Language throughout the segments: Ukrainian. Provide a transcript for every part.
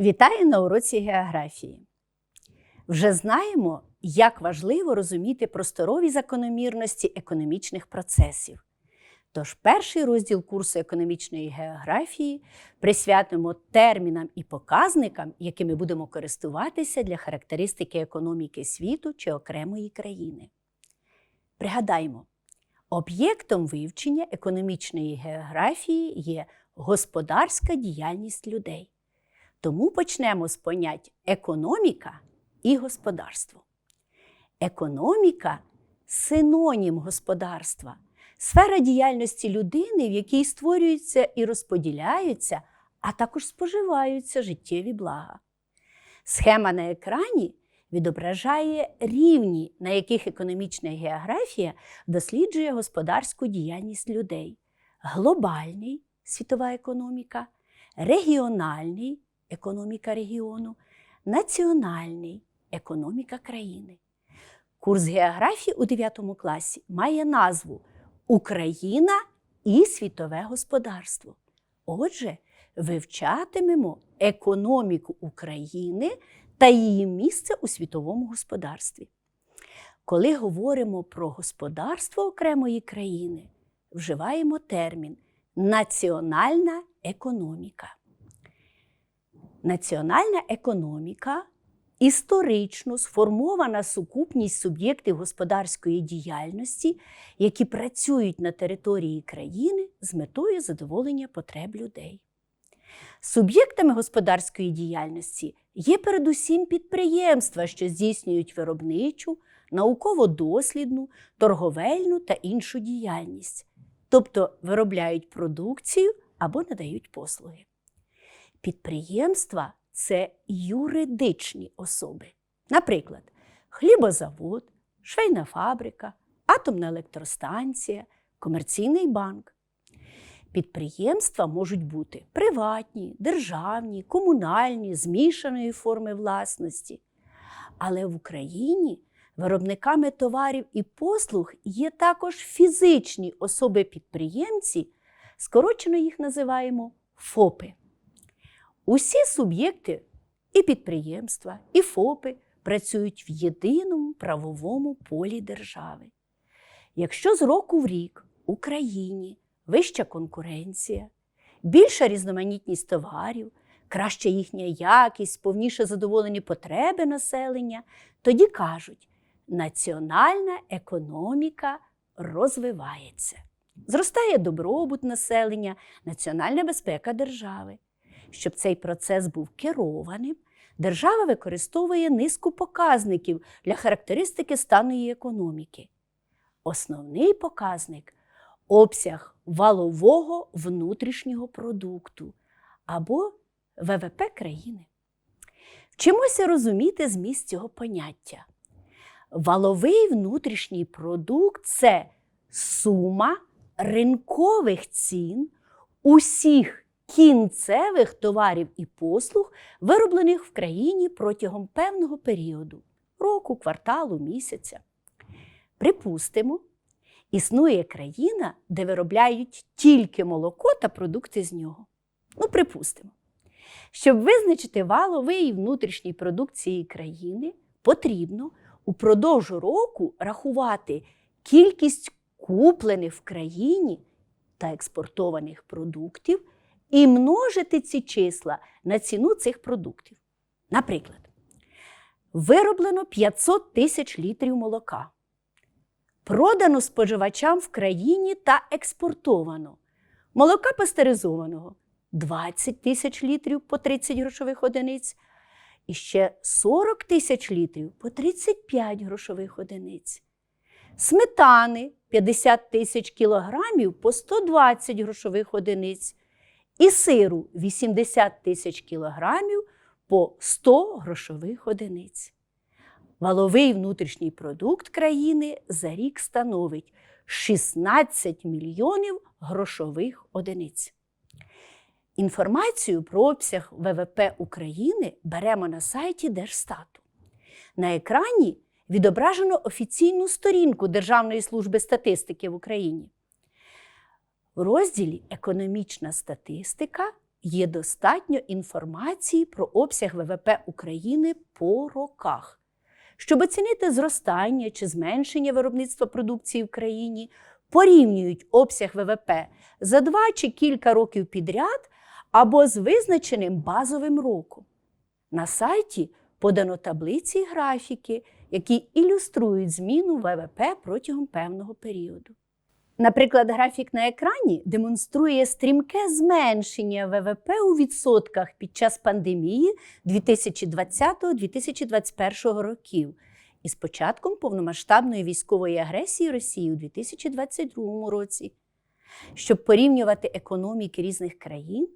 Вітаю на уроці географії. Вже знаємо, як важливо розуміти просторові закономірності економічних процесів. Тож перший розділ курсу економічної географії присвятимо термінам і показникам, якими будемо користуватися для характеристики економіки світу чи окремої країни. Пригадаймо, об'єктом вивчення економічної географії є господарська діяльність людей. Тому почнемо з понять економіка і господарство. Економіка синонім господарства, сфера діяльності людини, в якій створюються і розподіляються, а також споживаються життєві блага. Схема на екрані відображає рівні, на яких економічна географія досліджує господарську діяльність людей: глобальний світова економіка, регіональний економіка регіону, національний економіка країни. Курс географії у 9 класі має назву Україна і світове господарство. Отже, вивчатимемо економіку України та її місце у світовому господарстві. Коли говоримо про господарство окремої країни, вживаємо термін національна економіка. Національна економіка історично сформована сукупність суб'єктів господарської діяльності, які працюють на території країни з метою задоволення потреб людей. Суб'єктами господарської діяльності є передусім підприємства, що здійснюють виробничу, науково-дослідну, торговельну та іншу діяльність, тобто виробляють продукцію або надають послуги. Підприємства це юридичні особи. Наприклад, хлібозавод, швейна фабрика, атомна електростанція, комерційний банк. Підприємства можуть бути приватні, державні, комунальні, змішаної форми власності. Але в Україні виробниками товарів і послуг є також фізичні особи-підприємці, скорочено їх називаємо ФОПи. Усі суб'єкти і підприємства, і ФОПи працюють в єдиному правовому полі держави. Якщо з року в рік в Україні вища конкуренція, більша різноманітність товарів, краща їхня якість, повніше задоволені потреби населення, тоді кажуть, національна економіка розвивається. Зростає добробут населення, національна безпека держави. Щоб цей процес був керованим, держава використовує низку показників для характеристики стану її економіки. Основний показник обсяг валового внутрішнього продукту або ВВП країни. Вчимося розуміти зміст цього поняття. Валовий внутрішній продукт це сума ринкових цін усіх кінцевих товарів і послуг, вироблених в країні протягом певного періоду року, кварталу, місяця. Припустимо, існує країна, де виробляють тільки молоко та продукти з нього. Ну, припустимо. Щоб визначити валовий внутрішній продукт цієї країни, потрібно упродовж року рахувати кількість куплених в країні та експортованих продуктів і множити ці числа на ціну цих продуктів. Наприклад, вироблено 500 тисяч літрів молока. Продано споживачам в країні та експортовано молока пастеризованого 20 тисяч літрів по 30 грошових одиниць, і ще 40 тисяч літрів по 35 грошових одиниць. Сметани 50 тисяч кілограмів по 120 грошових одиниць і сиру 80 тисяч кілограмів по 100 грошових одиниць. Валовий внутрішній продукт країни за рік становить 16 мільйонів грошових одиниць. Інформацію про обсяг ВВП України беремо на сайті Держстату. На екрані відображено офіційну сторінку Державної служби статистики в Україні. В розділі Економічна статистика є достатньо інформації про обсяг ВВП України по роках. Щоб оцінити зростання чи зменшення виробництва продукції в країні, порівнюють обсяг ВВП за два чи кілька років підряд або з визначеним базовим роком. На сайті подано таблиці і графіки, які ілюструють зміну ВВП протягом певного періоду. Наприклад, графік на екрані демонструє стрімке зменшення ВВП у відсотках під час пандемії 2020-2021 років із початком повномасштабної військової агресії Росії у 2022 році. Щоб порівнювати економіки різних країн,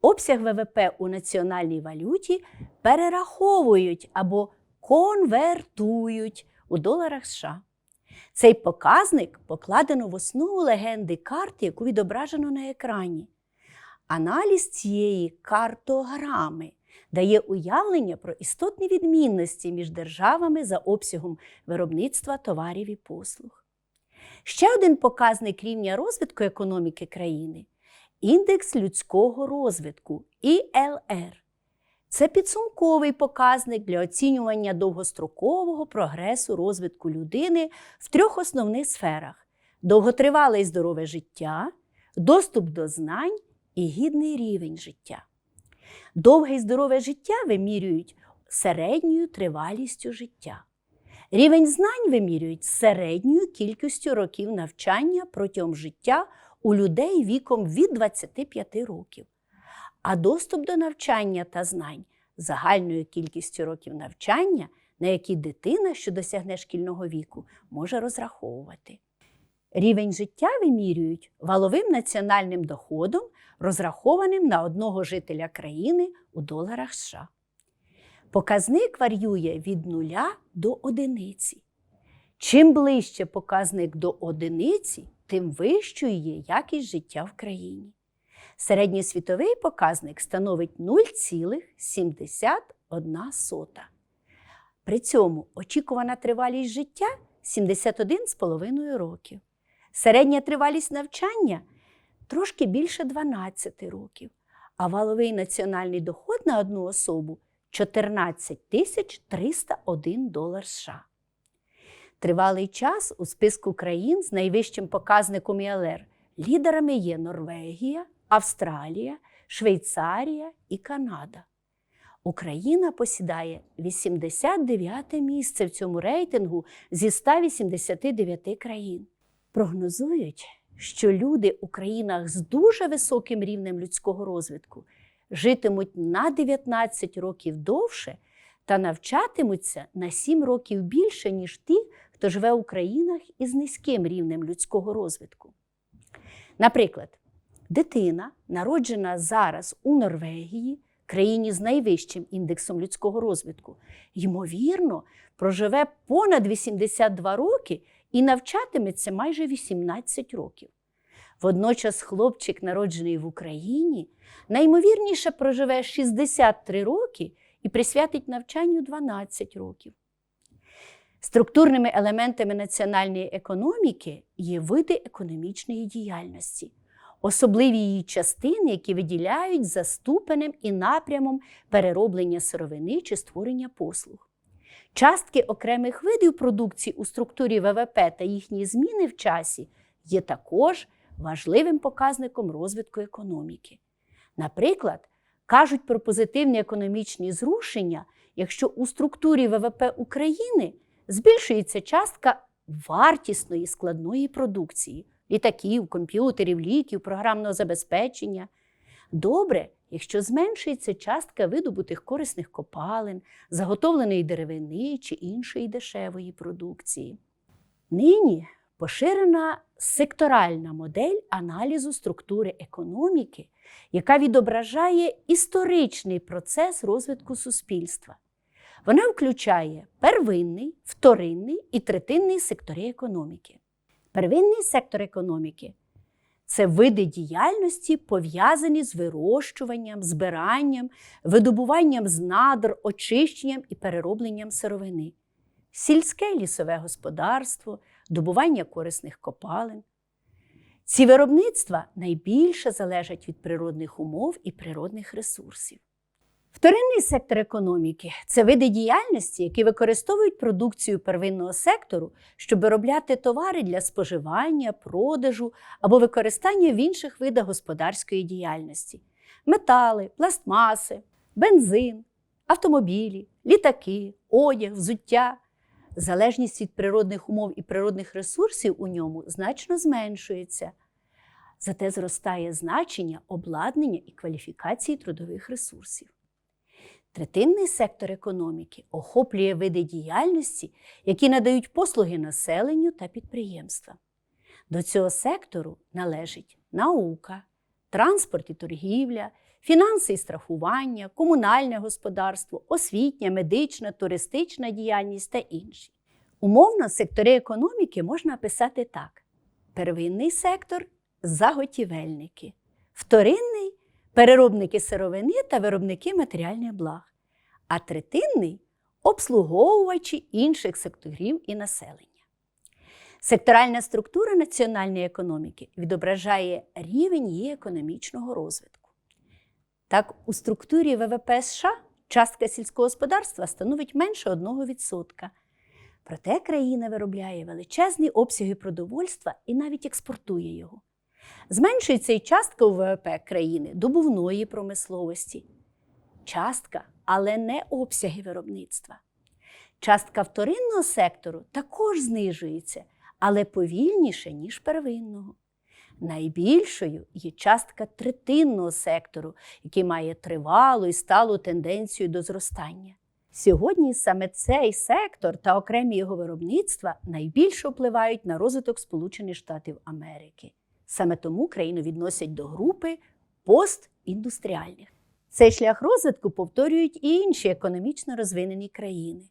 обсяг ВВП у національній валюті перераховують або конвертують у доларах США. Цей показник покладено в основу легенди карти, яку відображено на екрані. Аналіз цієї картограми дає уявлення про істотні відмінності між державами за обсягом виробництва товарів і послуг. Ще один показник рівня розвитку економіки країни індекс людського розвитку ІЛР. Це підсумковий показник для оцінювання довгострокового прогресу розвитку людини в трьох основних сферах: довготривале і здорове життя, доступ до знань і гідний рівень життя. Довге і здорове життя вимірюють середньою тривалістю життя. Рівень знань вимірюють середньою кількістю років навчання протягом життя у людей віком від 25 років а доступ до навчання та знань загальною кількістю років навчання, на які дитина, що досягне шкільного віку, може розраховувати. Рівень життя вимірюють валовим національним доходом, розрахованим на одного жителя країни у доларах США. Показник варіює від нуля до одиниці. Чим ближче показник до одиниці, тим вищою є якість життя в країні. Середньосвітовий показник становить 0,71. При цьому очікувана тривалість життя 71,5 років. Середня тривалість навчання трошки більше 12 років, а валовий національний доход на одну особу 14 тисяч 301 долар США. Тривалий час у списку країн з найвищим показником ІЛР лідерами є Норвегія, Австралія, Швейцарія і Канада. Україна посідає 89 місце в цьому рейтингу зі 189 країн. Прогнозують, що люди у країнах з дуже високим рівнем людського розвитку житимуть на 19 років довше та навчатимуться на 7 років більше, ніж ті, хто живе у країнах із низьким рівнем людського розвитку. Наприклад, Дитина, народжена зараз у Норвегії, країні з найвищим індексом людського розвитку, ймовірно, проживе понад 82 роки і навчатиметься майже 18 років. Водночас хлопчик, народжений в Україні, наймовірніше проживе 63 роки і присвятить навчанню 12 років. Структурними елементами національної економіки є види економічної діяльності особливі її частини, які виділяють за ступенем і напрямом перероблення сировини чи створення послуг. Частки окремих видів продукції у структурі ВВП та їхні зміни в часі є також важливим показником розвитку економіки. Наприклад, кажуть про позитивні економічні зрушення, якщо у структурі ВВП України збільшується частка вартісної складної продукції літаків, комп'ютерів, ліків, програмного забезпечення. Добре, якщо зменшується частка видобутих корисних копалин, заготовленої деревини чи іншої дешевої продукції. Нині поширена секторальна модель аналізу структури економіки, яка відображає історичний процес розвитку суспільства. Вона включає первинний, вторинний і третинний сектори економіки. Первинний сектор економіки це види діяльності, пов'язані з вирощуванням, збиранням, видобуванням з надр, очищенням і переробленням сировини, сільське лісове господарство, добування корисних копалин. Ці виробництва найбільше залежать від природних умов і природних ресурсів. Вторинний сектор економіки це види діяльності, які використовують продукцію первинного сектору, щоб виробляти товари для споживання, продажу або використання в інших видах господарської діяльності: метали, пластмаси, бензин, автомобілі, літаки, одяг, взуття. Залежність від природних умов і природних ресурсів у ньому значно зменшується. Зате зростає значення обладнання і кваліфікації трудових ресурсів. Третинний сектор економіки охоплює види діяльності, які надають послуги населенню та підприємствам. До цього сектору належить наука, транспорт і торгівля, фінанси і страхування, комунальне господарство, освітня, медична, туристична діяльність та інші. Умовно сектори економіки можна описати так: первинний сектор заготівельники, вторинний переробники сировини та виробники матеріальних благ, а третинний обслуговувачі інших секторів і населення. Секторальна структура національної економіки відображає рівень її економічного розвитку. Так, у структурі ВВП США частка сільського господарства становить менше 1%. Проте країна виробляє величезні обсяги продовольства і навіть експортує його. Зменшується і частка у ВВП країни добувної промисловості. Частка, але не обсяги виробництва. Частка вторинного сектору також знижується, але повільніше, ніж первинного. Найбільшою є частка третинного сектору, який має тривалу і сталу тенденцію до зростання. Сьогодні саме цей сектор та окремі його виробництва найбільше впливають на розвиток Сполучених Штатів Америки. Саме тому країну відносять до групи постіндустріальних. Цей шлях розвитку повторюють і інші економічно розвинені країни.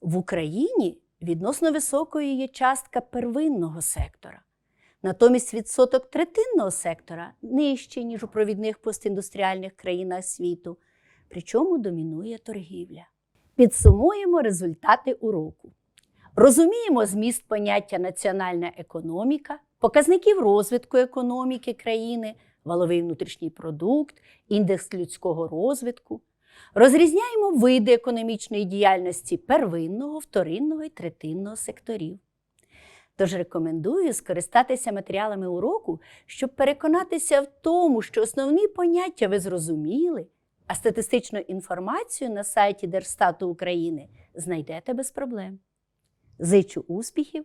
В Україні відносно високою є частка первинного сектора. Натомість відсоток третинного сектора нижчий, ніж у провідних постіндустріальних країнах світу, причому домінує торгівля. Підсумуємо результати уроку. Розуміємо зміст поняття національна економіка, показників розвитку економіки країни, валовий внутрішній продукт, індекс людського розвитку. Розрізняємо види економічної діяльності первинного, вторинного і третинного секторів. Тож рекомендую скористатися матеріалами уроку, щоб переконатися в тому, що основні поняття ви зрозуміли, а статистичну інформацію на сайті Держстату України знайдете без проблем. Зичу успіхів!